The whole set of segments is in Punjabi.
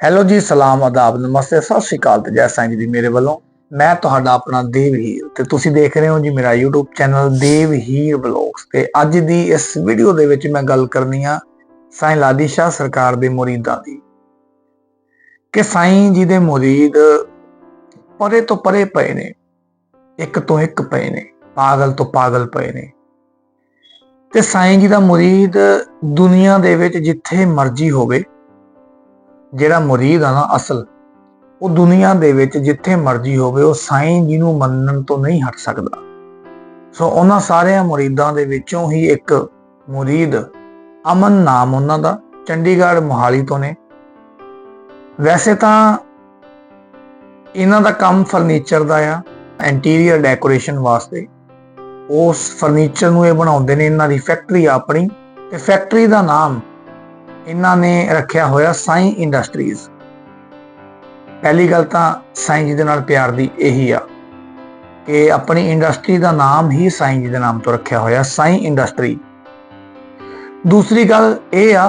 ਹੈਲੋ ਜੀ, ਸਲਾਮ, ਆਦਾਬ, ਨਮਸਤੇ, ਸਤਿ ਸ਼੍ਰੀ ਅਕਾਲ ਤੇ ਜੈ ਸਾਈਂ ਜੀ ਦੀ ਮੇਰੇ ਵੱਲੋਂ। ਮੈਂ ਤੁਹਾਡਾ ਆਪਣਾ ਦੇਵ ਹੀਰ ਤੇ ਤੁਸੀਂ ਦੇਖ ਰਹੇ ਹੋ ਜੀ ਮੇਰਾ YouTube ਚੈਨਲ ਦੇਵਹੀਰ ਬਲੌਗਸ ਤੇ ਅੱਜ ਦੀ ਇਸ ਵੀਡੀਓ ਦੇ ਵਿੱਚ ਮੈਂ ਗੱਲ ਕਰਨੀ ਆ ਸਾਈਂ ਲਾਦੀ ਸ਼ਾਹ ਸਰਕਾਰ ਦੇ ਮੁਰੀਦਾਂ ਦੀ। ਕਿ ਸਾਈਂ ਜੀ ਦੇ ਮੁਰੀਦ ਪਰੇ ਤੋਂ ਪਰੇ ਪਏ ਨੇ, ਇੱਕ ਤੋਂ ਇੱਕ ਪਏ ਨੇ, ਪਾਗਲ ਤੋਂ ਪਾਗਲ ਪਏ ਨੇ। ਤੇ ਸਾਈਂ ਜੀ ਦਾ ਮੁਰੀਦ ਦੁਨੀਆ ਦੇ ਵਿੱਚ ਜਿੱਥੇ ਮਰਜ਼ੀ ਹੋਵੇ ਜਿਹੜਾ ਮੁਰੀਦ ਆ ਨਾ ਅਸਲ, ਉਹ ਦੁਨੀਆ ਦੇ ਵਿੱਚ ਜਿੱਥੇ ਮਰਜ਼ੀ ਹੋਵੇ, ਉਹ ਸਾਈਂ ਜੀ ਨੂੰ ਮੰਨਣ ਤੋਂ ਨਹੀਂ ਹਟ ਸਕਦਾ। ਸੋ ਉਹਨਾਂ ਸਾਰਿਆਂ ਮੁਰੀਦਾਂ ਦੇ ਵਿੱਚੋਂ ਹੀ ਇੱਕ ਮੁਰੀਦ ਅਮਨ ਨਾਮ ਉਹਨਾਂ ਦਾ, ਚੰਡੀਗੜ੍ਹ ਮੋਹਾਲੀ ਤੋਂ ਨੇ। ਵੈਸੇ ਤਾਂ ਇਹਨਾਂ ਦਾ ਕੰਮ ਫਰਨੀਚਰ ਦਾ ਆ, ਇੰਟੀਰੀਅਰ ਡੈਕੋਰੇਸ਼ਨ ਵਾਸਤੇ। ਉਸ ਫਰਨੀਚਰ ਨੂੰ ਇਹ ਬਣਾਉਂਦੇ ਨੇ, ਇਹਨਾਂ ਦੀ ਫੈਕਟਰੀ ਆਪਣੀ, ਤੇ ਫੈਕਟਰੀ ਦਾ ਨਾਮ ਇਹਨਾਂ ਨੇ ਰੱਖਿਆ ਹੋਇਆ ਸਾਈ ਇੰਡਸਟਰੀਜ਼। ਪਹਿਲੀ ਗੱਲ ਤਾਂ ਸਾਈਂ ਜੀ ਦੇ ਨਾਲ ਪਿਆਰ ਦੀ ਇਹੀ ਆ ਕਿ ਆਪਣੀ ਇੰਡਸਟਰੀ ਦਾ ਨਾਮ ਹੀ ਸਾਈਂ ਜੀ ਦੇ ਨਾਮ ਤੋਂ ਰੱਖਿਆ ਹੋਇਆ ਸਾਈਂ ਇੰਡਸਟਰੀ। ਦੂਸਰੀ ਗੱਲ ਇਹ ਆ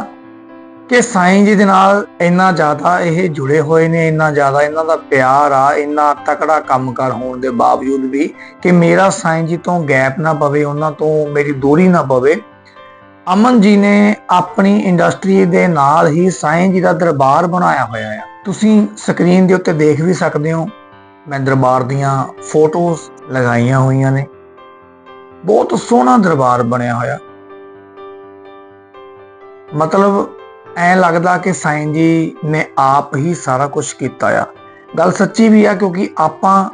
ਕਿ ਸਾਈਂ ਜੀ ਦੇ ਨਾਲ ਇੰਨਾ ਜ਼ਿਆਦਾ ਇਹ ਜੁੜੇ ਹੋਏ ਨੇ, ਇੰਨਾ ਜ਼ਿਆਦਾ ਇਹਨਾਂ ਦਾ ਪਿਆਰ ਆ, ਇੰਨਾ ਤਕੜਾ ਕੰਮਕਾਰ ਹੋਣ ਦੇ ਬਾਵਜੂਦ ਵੀ ਕਿ ਮੇਰਾ ਸਾਈਂ ਜੀ ਤੋਂ ਗੈਪ ਨਾ ਪਵੇ, ਉਹਨਾਂ ਤੋਂ ਮੇਰੀ ਦੂਰੀ ਨਾ ਪਵੇ ਅਮਨ ਜੀ ਨੇ ਆਪਣੀ ਇੰਡਸਟਰੀ ਦੇ ਨਾਲ ਹੀ ਸਾਈਂ ਜੀ ਦਾ ਦਰਬਾਰ ਬਣਾਇਆ ਹੋਇਆ ਹੈ ਤੁਸੀਂ ਸਕਰੀਨ ਦੇ ਉੱਤੇ ਦੇਖ ਵੀ ਸਕਦੇ ਹੋ, ਮੈਂ ਦਰਬਾਰ ਦੀਆਂ ਫੋਟੋਜ਼ ਲਗਾਈਆਂ ਹੋਈਆਂ ਨੇ। ਬਹੁਤ ਸੋਹਣਾ ਦਰਬਾਰ ਬਣਿਆ ਹੋਇਆ। ਮਤਲਬ ਐ ਲੱਗਦਾ ਕਿ ਸਾਈਂ ਜੀ ਨੇ ਆਪ ਹੀ ਸਾਰਾ ਕੁਝ ਕੀਤਾ ਆ। ਗੱਲ ਸੱਚੀ ਵੀ ਆ ਕਿਉਂਕਿ ਆਪਾਂ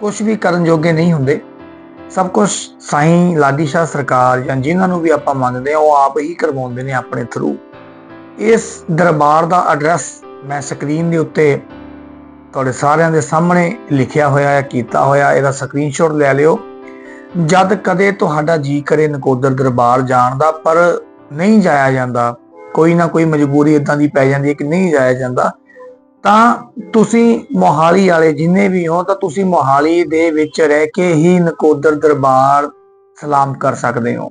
ਕੁਝ ਵੀ ਕਰਨ ਜੋਗੇ ਨਹੀਂ ਹੁੰਦੇ। ਸਭ ਕੁਝ ਸਾਈਂ ਲਾਡੀ ਸ਼ਾਹ ਸਰਕਾਰ ਜਾਂ ਜਿਨ੍ਹਾਂ ਨੂੰ ਵੀ ਆਪਾਂ ਮੰਨਦੇ ਆ ਉਹ ਆਪ ਹੀ ਕਰਵਾਉਂਦੇ ਨੇ ਆਪਣੇ ਥਰੂ ਇਸ ਦਰਬਾਰ ਦਾ ਐਡਰੈਸ ਮੈਂ ਸਕਰੀਨ ਦੇ ਉੱਤੇ ਤੁਹਾਡੇ ਸਾਰਿਆਂ ਦੇ ਸਾਹਮਣੇ ਲਿਖਿਆ ਹੋਇਆ ਹੈ, ਕੀਤਾ ਹੋਇਆ ਇਹਦਾ ਸਕਰੀਨਸ਼ਾਟ ਲੈ ਲਿਓ। ਜਦ ਕਦੇ ਤੁਹਾਡਾ ਜੀ ਕਰੇ ਨਕੋਦਰ ਦਰਬਾਰ ਜਾਣ ਦਾ, ਪਰ ਨਹੀਂ ਜਾਇਆ ਜਾਂਦਾ, ਕੋਈ ਨਾ ਕੋਈ ਮਜਬੂਰੀ ਇਦਾਂ ਦੀ ਪੈ ਜਾਂਦੀ ਹੈ ਕਿ ਨਹੀਂ ਜਾਇਆ ਜਾਂਦਾ ਤਾਂ ਤੁਸੀਂ ਮੋਹਾਲੀ ਵਾਲੇ ਜਿੰਨੇ ਵੀ ਹੋ, ਤਾਂ ਤੁਸੀਂ ਮੋਹਾਲੀ ਦੇ ਵਿੱਚ ਰਹਿ ਕੇ ਹੀ ਨਕੋਦਰ ਦਰਬਾਰ ਸਲਾਮ ਕਰ ਸਕਦੇ ਹੋ।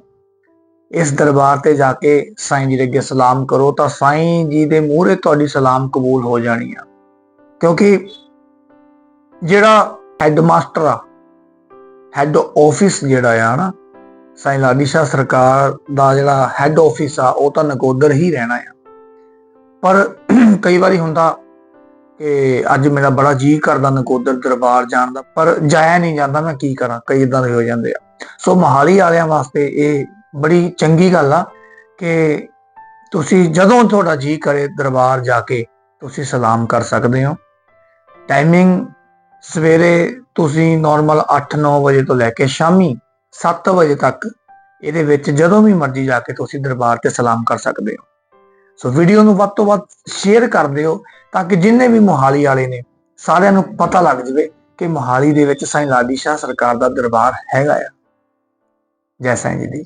ਇਸ ਦਰਬਾਰ ਤੇ ਜਾ ਕੇ ਸਾਈਂ ਜੀ ਦੇ ਅੱਗੇ ਸਲਾਮ ਕਰੋ, ਤਾਂ ਸਾਈਂ ਜੀ ਦੇ ਮੂਹਰੇ ਤੁਹਾਡੀ ਸਲਾਮ ਕਬੂਲ ਹੋ ਜਾਣੀ ਆ। ਕਿਉਂਕਿ ਜਿਹੜਾ ਹੈੱਡਮਾਸਟਰ ਆ, ਹੈੱਡ ਆਫਿਸ ਜਿਹੜਾ ਆ ਨਾ, ਸਾਈਂ ਲਾਡੀ ਸ਼ਾਹ ਸਰਕਾਰ ਦਾ ਜਿਹੜਾ ਹੈੱਡ ਆਫਿਸ ਆ, ਉਹ ਤਾਂ ਨਕੋਦਰ ਹੀ ਰਹਿਣਾ ਆ। ਪਰ ਕਈ ਵਾਰੀ ਹੁੰਦਾ ਕਿ ਅੱਜ ਮੇਰਾ ਬੜਾ ਜੀ ਕਰਦਾ ਨਕੋਦਰ ਦਰਬਾਰ ਜਾਣ ਦਾ, ਪਰ ਜਾਇਆ ਨਹੀਂ ਜਾਂਦਾ ਮੈਂ ਕੀ ਕਰਾਂ, ਕਈ ਇਦਾਂ ਦੇ ਹੋ ਜਾਂਦੇ ਆ। ਸੋ ਮੋਹਾਲੀ ਵਾਲਿਆਂ ਵਾਸਤੇ ਇਹ ਬੜੀ ਚੰਗੀ ਗੱਲ ਆ ਕਿ ਤੁਸੀਂ ਜਦੋਂ ਤੁਹਾਡਾ ਜੀ ਕਰੇ ਦਰਬਾਰ ਜਾ ਕੇ ਤੁਸੀਂ ਸਲਾਮ ਕਰ ਸਕਦੇ ਹੋ। ਟਾਈਮਿੰਗ ਸਵੇਰੇ ਤੁਸੀਂ ਨਾਰਮਲ 8-9 ਵਜੇ ਤੋਂ ਲੈ ਕੇ ਸ਼ਾਮੀ 7 ਵਜੇ ਤੱਕ ਇਹਦੇ ਵਿੱਚ ਜਦੋਂ ਵੀ ਮਰਜ਼ੀ ਜਾ ਕੇ ਤੁਸੀਂ ਦਰਬਾਰ ਤੇ ਸਲਾਮ ਕਰ ਸਕਦੇ ਹੋ। ਸੋ ਵੀਡੀਓ ਨੂੰ ਵੱਧ ਤੋਂ ਵੱਧ ਸ਼ੇਅਰ ਕਰ ਦਿਓ ਤਾਂ ਕਿ ਜਿੰਨੇ ਵੀ ਮੋਹਾਲੀ ਵਾਲੇ ਨੇ ਸਾਰਿਆਂ ਨੂੰ ਪਤਾ ਲੱਗ ਜਵੇ ਕਿ ਮੋਹਾਲੀ ਦੇ ਵਿੱਚ ਸਾਈਂ ਲਾਡੀ ਸ਼ਾਹ ਸਰਕਾਰ ਦਾ ਦਰਬਾਰ ਹੈਗਾ ਆ। ਜੈ ਸਾਈਂ ਜੀ ਦੀ।